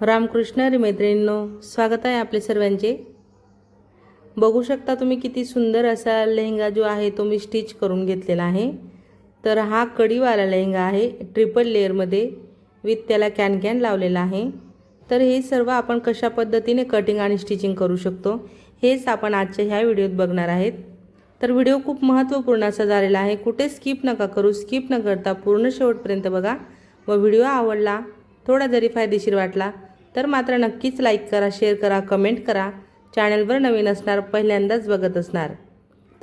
रामकृष्ण रिमैत्रिणींनो मैत्रिणींनो स्वागत आहे आपले सर्वांचे. बघू शकता तुम्ही किती सुंदर असा लेहंगा जो आहे तो मी स्टिच करून घेतलेला आहे. तर हा कडीवाला लेहंगा आहे ट्रिपल लेअरमध्ये विथ त्याला कॅन कॅन लावलेला आहे. तर हे सर्व आपण कशा पद्धतीने कटिंग आणि स्टिचिंग करू शकतो हेच आपण आजच्या ह्या व्हिडिओत बघणार आहेत. तर व्हिडिओ खूप महत्त्वपूर्ण असा झालेला आहे कुठे स्किप नका करू स्किप न करता पूर्ण शेवटपर्यंत बघा. व व्हिडिओ आवडला थोडा जरी फायदेशीर वाटला तर मात्र नक्कीच लाईक करा शेअर करा कमेंट करा. चॅनलवर नवीन असणार पहिल्यांदाच बघत असणार.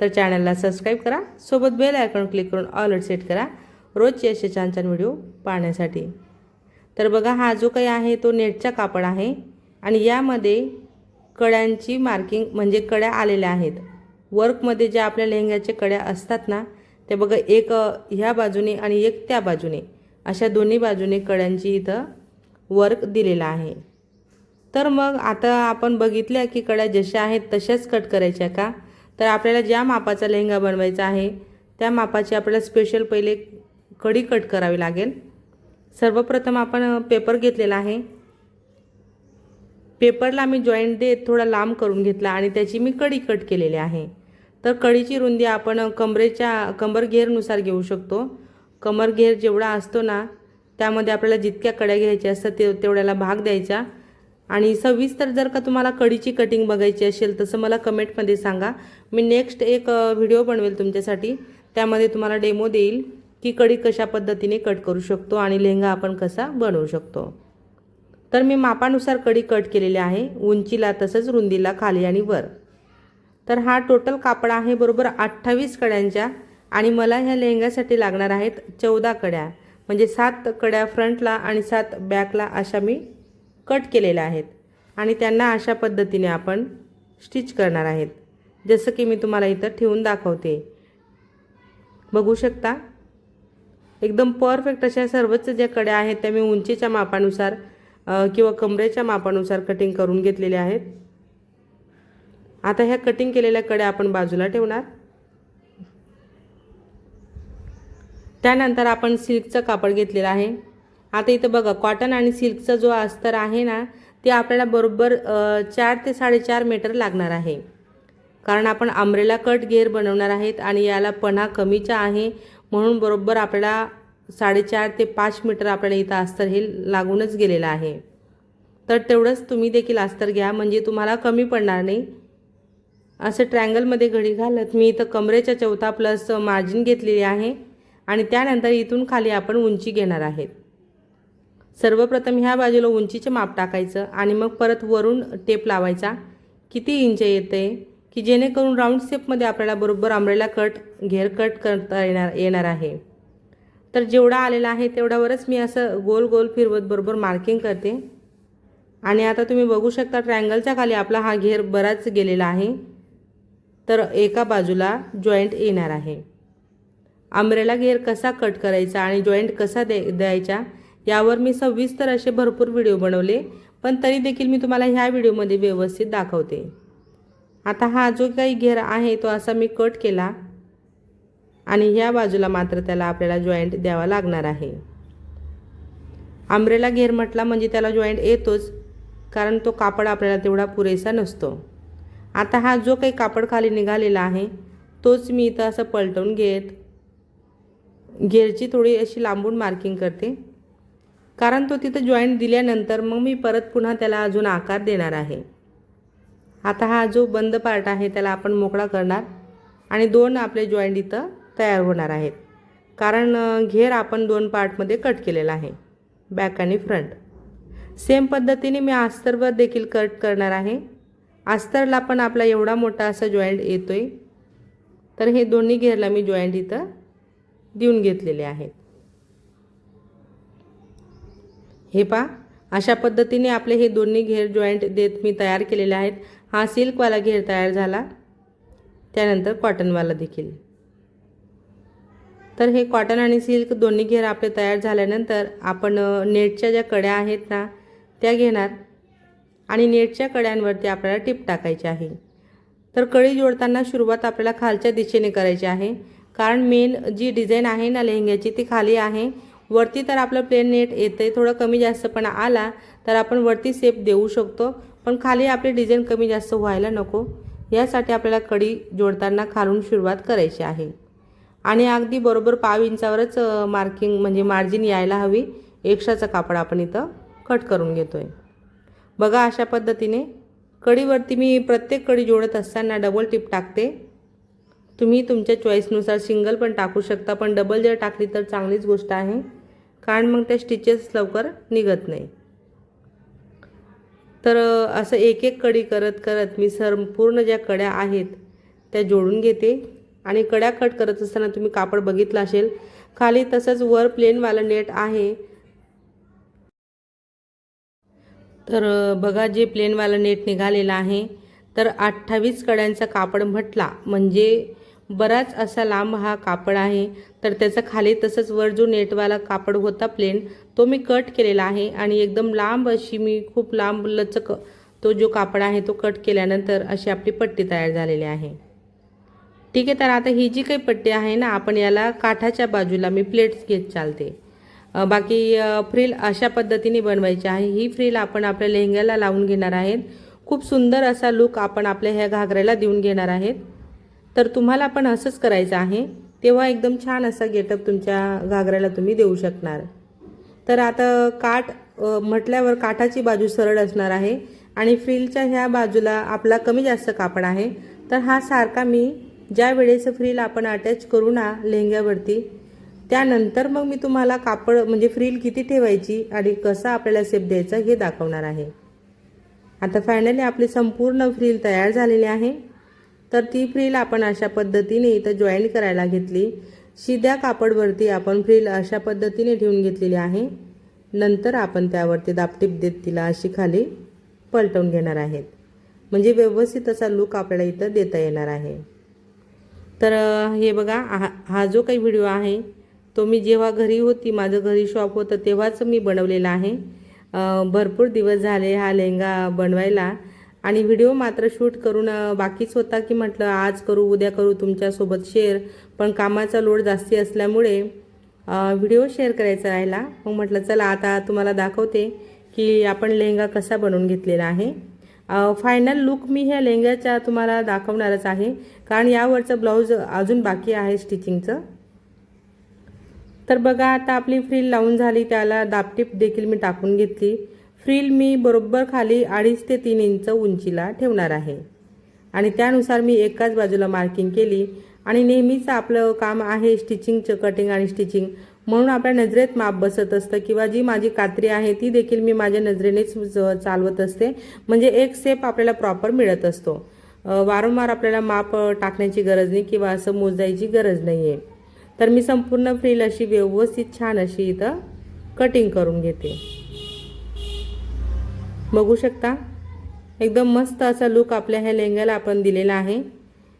तर चॅनलला सबस्क्राईब करा. सोबत बेल आयकॉन क्लिक करून ऑलर सेट करा. रोजचे असे छान छान व्हिडिओ पाहण्यासाठी. तर बघा हा जो काही आहे तो नेटचा कापड आहे. आणि यामध्ये कड्यांची मार्किंग म्हणजे कड्या आलेल्या आहेत. वर्कमध्ये ज्या आपल्या लेहंग्याच्या कड्या असतात ना ते बघा एक ह्या बाजूने आणि एक त्या बाजूने. अशा दोन्ही बाजूने कड्यांची इथं वर्क दिलेला आहे. तर मग आता आपण बघितल्या की कड्या जशा आहेत तशाच कट करायच्या का? तर आपल्याला ज्या मापाचा लेहंगा बनवायचा आहे त्या मापाची आपल्याला स्पेशल पहिले कडी कट करावी लागेल. सर्वप्रथम आपण पेपर घेतलेला आहे. पेपरला मी जॉईंट देत थोडा लांब करून घेतला आणि त्याची मी कडी कट केलेली आहे. तर कडीची रुंदी आपण कमरेच्या कंबर घेरनुसार घेऊ शकतो. कमर घेर जेवढा असतो ना त्यामध्ये आपल्याला जितक्या कड्या घ्यायच्या असतात ते तेवढ्याला भाग द्यायचा. आणि सविस्तर जर का तुम्हाला कडीची कटिंग बघायची असेल तसं मला कमेंटमध्ये सांगा. मी नेक्स्ट एक व्हिडिओ बनवेल तुमच्यासाठी. त्यामध्ये तुम्हाला डेमो देईल की कडी कशा पद्धतीने कट करू शकतो आणि लेहंगा आपण कसा बनवू शकतो. तर मी मापानुसार कडी कट केलेली आहे. उंचीला तसंच रुंदीला खाली आणि वर. तर हा टोटल कापड आहे बरोबर अठ्ठावीस कड्यांच्या आणि मला ह्या लेहंग्यासाठी लागणार आहेत चौदा कड्या म्हणजे सात कड्या फ्रंटला आणि सात बॅकला अशा मी कट केलेल्या आहेत. आणि त्यांना अशा पद्धतीने आपण स्टिच करणार आहेत. जसं की मी तुम्हाला इथं ठेवून दाखवते. बघू शकता? एकदम परफेक्ट अशा सर्वच ज्या कड्या आहेत त्या मी उंचीच्या मापानुसार किंवा कमरेच्या मापानुसार कटिंग करून घेतलेल्या आहेत. आता ह्या कटिंग केलेल्या कड्या आपण बाजूला ठेवणार. त्यानंतर आपण सिल्कचं कापड घेतलेलं आहे. आता इथं बघा कॉटन आणि सिल्कचा जो अस्तर आहे ना ते आपल्याला बरोबर चार ते साडेचार मीटर लागणार आहे. कारण आपण आंब्रेला कट घेर बनवणार आहेत आणि याला पणा कमीचा आहे. म्हणून बरोबर आपल्याला साडेचार ते पाच मीटर आपल्याला इथं अस्तर हे लागूनच गेलेलं आहे. तर तेवढंच तुम्ही देखील अस्तर घ्या म्हणजे तुम्हाला कमी पडणार नाही. असं ट्रँगलमध्ये घडी घालत मी इथं कमरेच्या चौथा प्लस मार्जिन घेतलेली आहे. आणि त्यानंतर इथून खाली आपण उंची घेणार आहेत. सर्वप्रथम ह्या बाजूला उंचीचे माप टाकायचं आणि मग परत वरून टेप लावायचा. किती इंच येते? की जेणेकरून राऊंड शेपमध्ये आपल्याला बरोबर आंब्रेला कट घेर कट करता येणार येणार आहे. तर जेवढा आलेला आहे तेवढ्यावरच मी असं गोल गोल फिरवत बरोबर मार्किंग करते. आणि आता तुम्ही बघू शकता ट्रँगलच्या खाली आपला हा घेर बराच गेलेला आहे. तर एका बाजूला जॉईंट येणार आहे. आंब्रेला गेअर कसा कट करायचा आणि जॉईंट कसा दे द्यायचा यावर मी सविस्तर असे भरपूर व्हिडिओ बनवले पण तरी देखील मी तुम्हाला ह्या व्हिडिओमध्ये व्यवस्थित दाखवते. आता हा जो काही घेर आहे तो असा मी कट केला आणि ह्या बाजूला मात्र त्याला आपल्याला जॉईंट द्यावा लागणार आहे. आंब्रेला घेर म्हटला म्हणजे त्याला जॉईंट येतोच कारण तो कापड आपल्याला तेवढा पुरेसा नसतो. आता हा जो काही कापड खाली निघालेला आहे तोच मी इथं असं पलटवून घेत गेअरची थोडी अशी लांबून मार्किंग करते. कारण तो तिथं जॉईंट दिल्यानंतर मग मी परत पुन्हा त्याला अजून आकार देणार आहे. आता हा जो बंद पार्ट आहे त्याला आपण मोकळा करणार आणि दोन आपले जॉईंट इथं तयार होणार आहेत. कारण घेर आपण दोन पार्टमध्ये कट केलेला आहे. बॅक आणि फ्रंट सेम पद्धतीने मी अस्तरवर देखील कट करणार आहे. अस्तरला पण आपला एवढा मोठा असा जॉईंट येतो आहे तर हे दोन्ही घेरला मी जॉईंट इथं देऊन घेतलेले आहेत. हे पा अशा पद्धतीने आपले हे दोन्ही घेर जॉईंट देत मी तयार केलेले आहेत. हा सिल्कवाला घेर तयार झाला. त्यानंतर कॉटनवाला देखील. तर हे कॉटन आणि सिल्क दोन्ही घेर आपले तयार झाल्यानंतर आपण नेटच्या ज्या कड्या आहेत ना त्या घेणार. आणि नेटच्या कड्यांवरती आपल्याला टिप टाकायची आहे. तर कळी जोडताना सुरुवात आपल्याला खालच्या दिशेने करायची आहे. कारण मेन जी डिझाईन आहे ना लेहंग्याची ती खाली आहे. वरती तर आपलं प्लेन नेट येतं आहे थोडं कमी जास्तपणा आला तर आपण वरती सेप देऊ शकतो. पण खाली आपली डिझाईन कमी जास्त व्हायला नको. यासाठी आपल्याला कडी जोडताना खालून सुरुवात करायची आहे. आणि अगदी बरोबर पाव इंचावरच मार्किंग म्हणजे मार्जिन यायला हवी. एक्स्ट्राचा कापड आपण इथं कट करून घेतो आहे बघा अशा पद्धतीने कडीवरती मी प्रत्येक कडी जोडत असताना डबल टिप टाकते. तुम्ही तुमच्या चॉईसनुसार सिंगल पण टाकू शकता पण डबल जर टाकली तर चांगलीच गोष्ट आहे. कारण मग त्या स्टिचेस लवकर निघत नाही. तर असं एक एक कडी करत करत मी संपूर्ण ज्या कड्या आहेत त्या जोडून घेते. आणि कड्या कट करत असताना तुम्ही कापड बघितलं असेल खाली तसंच वर प्लेनवालं नेट आहे. तर बघा जे प्लेनवालं नेट निघालेलं आहे. तर अठ्ठावीस कड्यांचा कापड म्हटला म्हणजे बराच असा लांब हा कापड आहे. तर त्याचा खाली तसंच वर जो नेटवाला कापड होता प्लेन तो मी कट केलेला आहे. आणि एकदम लांब अशी मी खूप लांब लचक तो जो कापड आहे तो कट केल्यानंतर अशी आपली पट्टी तयार झालेली आहे. ठीक आहे तर आता ही जी काही पट्टी आहे ना आपण याला काठाच्या बाजूला मी प्लेट्स घेत चालते. बाकी फ्रील अशा पद्धतीने बनवायची आहे. ही फ्रील आपण आपल्या लेहंग्याला लावून घेणार आहेत. खूप सुंदर असा लुक आपण आपल्या ह्या घागऱ्याला देऊन घेणार आहेत. तर तुम्हाला पण असंच करायचं आहे. तेव्हा एकदम छान असा गेटअप तुमच्या घागऱ्याला तुम्ही देऊ शकणार. तर आता काठ म्हटल्यावर काठाची बाजू सरळ असणार आहे आणि फ्रीलच्या ह्या बाजूला आपला कमी जास्त कापड आहे. तर हा सारखा मी ज्या वेळेस फ्रील आपण अटॅच करू ना लेहंग्यावरती त्यानंतर मग मी तुम्हाला कापड म्हणजे फ्रील किती ठेवायची आणि कसा आपल्याला सेप द्यायचं हे दाखवणार आहे. आता फायनली आपली संपूर्ण फ्रील तयार झालेली आहे. तर ती फ्रील आपण अशा पद्धतीने इथं जॉईन करायला घेतली. शिद्या कापडवरती आपण फ्रील अशा पद्धतीने ठेवून घेतलेली आहे. नंतर आपण त्यावरती दापटीप देत तिला अशी खाली पलटवून घेणार आहेत. म्हणजे व्यवस्थित असा लुक आपल्याला इथं देता येणार आहे. तर हे बघा हा हा जो काही व्हिडिओ आहे तो मी जेव्हा घरी होती माझं घरी शॉप होतं तेव्हाच मी बनवलेला आहे. भरपूर दिवस झाले हा लेहंगा बनवायला. आणि व्हिडिओ मात्र शूट करून बाकीच होता की म्हटलं आज करू उद्या करू तुमच्यासोबत शेअर पण कामाचा लोड जास्ती असल्यामुळे व्हिडिओ शेअर करायचा राहिला. मग म्हटलं चला आता तुम्हाला दाखवते की आपण लेहंगा कसा बनवून घेतलेला आहे. फायनल लुक मी ह्या लेहंग्याच्या तुम्हाला दाखवणारच आहे. कारण यावरचं ब्लाऊज अजून बाकी आहे स्टिचिंगचं तर बघा आता आपली फ्रील लावून झाली त्याला दापटीप देखील मी टाकून घेतली. फ्रील मी बरोबर खाली अडीच ते तीन इंच उंचीला ठेवणार आहे. आणि त्यानुसार मी एकाच बाजूला मार्किंग केली आणि नेहमीच आपलं काम आहे स्टिचिंगचं कटिंग आणि स्टिचिंग म्हणून आपल्या नजरेत माप बसत असतं किंवा जी माझी कात्री आहे ती देखील मी माझ्या नजरेनेच चालवत असते. म्हणजे एक सेप आपल्याला प्रॉपर मिळत असतो. वारंवार आपल्याला माप टाकण्याची गरज नाही किंवा असं मोजायची गरज नाही आहे तर मी संपूर्ण फ्रील अशी व्यवस्थित छान अशी इथं कटिंग करून घेते. बघू शकता. एकदम मस्त असा लुक आपल्या ह्या लेहंग्याला आपण दिलेला आहे.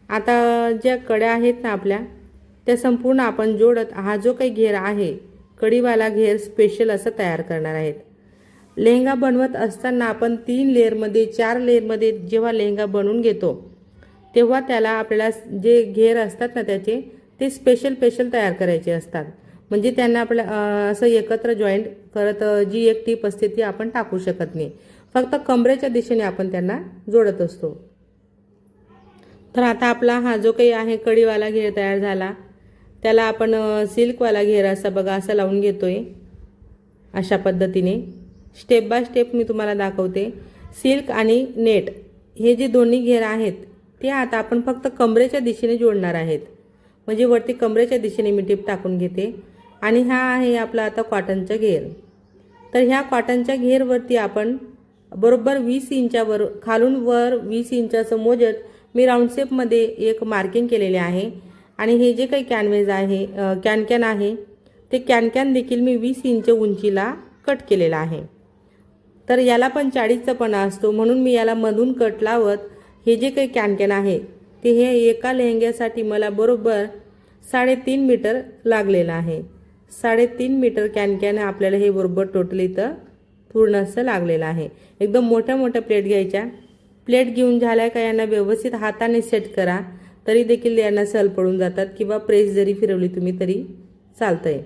आता ज्या कड्या आहेत ना आपल्या त्या संपूर्ण आपण जोडत हा जो काही घेर आहे कडीवाला घेर स्पेशल असं तयार करणार आहेत. लेहंगा बनवत असताना आपण तीन लेअरमध्ये चार लेअरमध्ये जेव्हा लेहंगा बनवून घेतो तेव्हा त्याला आपल्याला जे घेर असतात ना त्याचे ते स्पेशल स्पेशल तयार करायचे असतात. म्हणजे त्यांना आपल्या असं एकत्र जॉईंट करत जी एक टीप असते ती आपण टाकू शकत नाही. फक्त कमरेच्या दिशेने आपण त्यांना जोडत असतो. तर आता आपला हा जो काही आहे कडीवाला घेर तयार झाला त्याला आपण सिल्कवाला घेर असा बघा असा लावून घेतो आहे अशा पद्धतीने. स्टेप बाय स्टेप मी तुम्हाला दाखवते. सिल्क आणि नेट हे जे दोन्ही घेर आहेत ते आता आपण फक्त कमरेच्या दिशेने जोडणार आहेत. म्हणजे वरती कमरेच्या दिशेने मी टीप टाकून घेते. आणि हा आहे आपला आता कॉटनचा घेर. तर ह्या कॉटनच्या घेरवरती आपण बरोबर वीस इंचावर खालून वर वीस इंचाचं मोजत मी राऊंड शेपमध्ये एक मार्किंग केलेले आहे. आणि हे जे काही कॅनवेज आहे कॅनकॅन आहे ते कॅनकॅन देखील मी वीस इंच उंचीला कट केलेला आहे. तर याला पण चाळीसचा पणा असतो म्हणून मी याला मधून कट लावत हे जे काही कॅनकॅन आहे ते हे एका लेहंग्यासाठी मला बरोबर साडेतीन मीटर लागलेलं आहे. साडेतीन मीटर कॅनकॅन आपल्याला हे बरोबर टोटल इथं पूर्ण असं लागलेलं आहे. एकदम मोठ्या मोठ्या प्लेट घ्यायच्या. प्लेट घेऊन झाल्या का यांना व्यवस्थित हाताने सेट करा. तरी देखील यांना सल पडून जातात किंवा प्रेस जरी फिरवली तुम्ही तरी चालतं आहे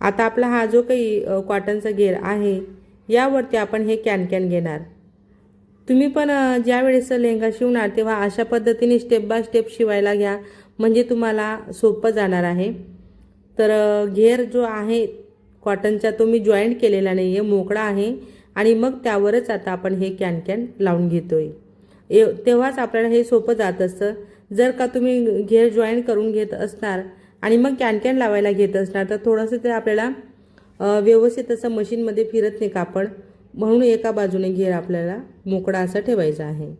आता आपला हा जो काही कॉटनचा घेर आहे यावरती आपण हे कॅन कॅन घेणार. तुम्ही पण ज्यावेळेस ज्या वेळेस लेहंगा शिवणार तेव्हा अशा पद्धतीने स्टेप बाय स्टेप शिवायला घ्या. म्हणजे तुम्हाला सोपं जाणार आहे. तर घेर जो आहे कॉटनचा तो मी जॉईंट केलेला नाही आहे मोकळा आहे. आणि मग त्यावरच आता आपण हे कॅन कॅन लावून घेतोय. ए तेव्हाच आपल्याला हे सोपं जात असतं. जर का तुम्ही घेर जॉईन करून घेत असणार आणि मग कॅन कॅन लावायला घेत असणार तर थोडंसं ते आपल्याला व्यवस्थित असं मशीनमध्ये फिरत नाही कापड म्हणून एका बाजूने घेर आपल्याला मोकळा असा ठेवायचा आहे.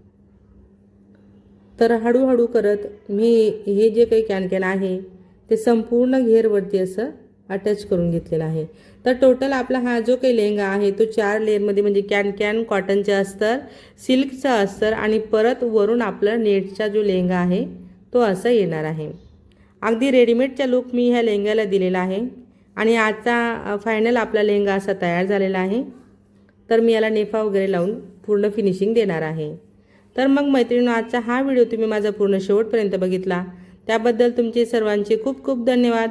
तर हळूहळू करत मी हे जे काही कॅन कॅन आहे ते संपूर्ण घेरवरती असं अटॅच करून घेतलेला आहे. तर टोटल आपला हा जो काही लेहंगा आहे तो चार लेअरमध्ये म्हणजे कॅन कॅन कॉटनचा अस्तर सिल्कचा अस्तर आणि परत वरून आपलं नेटचा जो लेहंगा आहे तो असा येणार आहे. अगदी रेडीमेडचा लुक मी ह्या लेहंग्याला दिलेला आहे. आणि आजचा फायनल आपला लेहंगा असा तयार झालेला आहे. तर मी याला नेफा वगैरे लावून पूर्ण फिनिशिंग देणार आहे. तर मग मैत्रिणीनं आजचा हा व्हिडिओ तुम्ही माझा पूर्ण शेवटपर्यंत बघितला. त्याबद्दल तुमचे सर्वांचे खूप खूप धन्यवाद.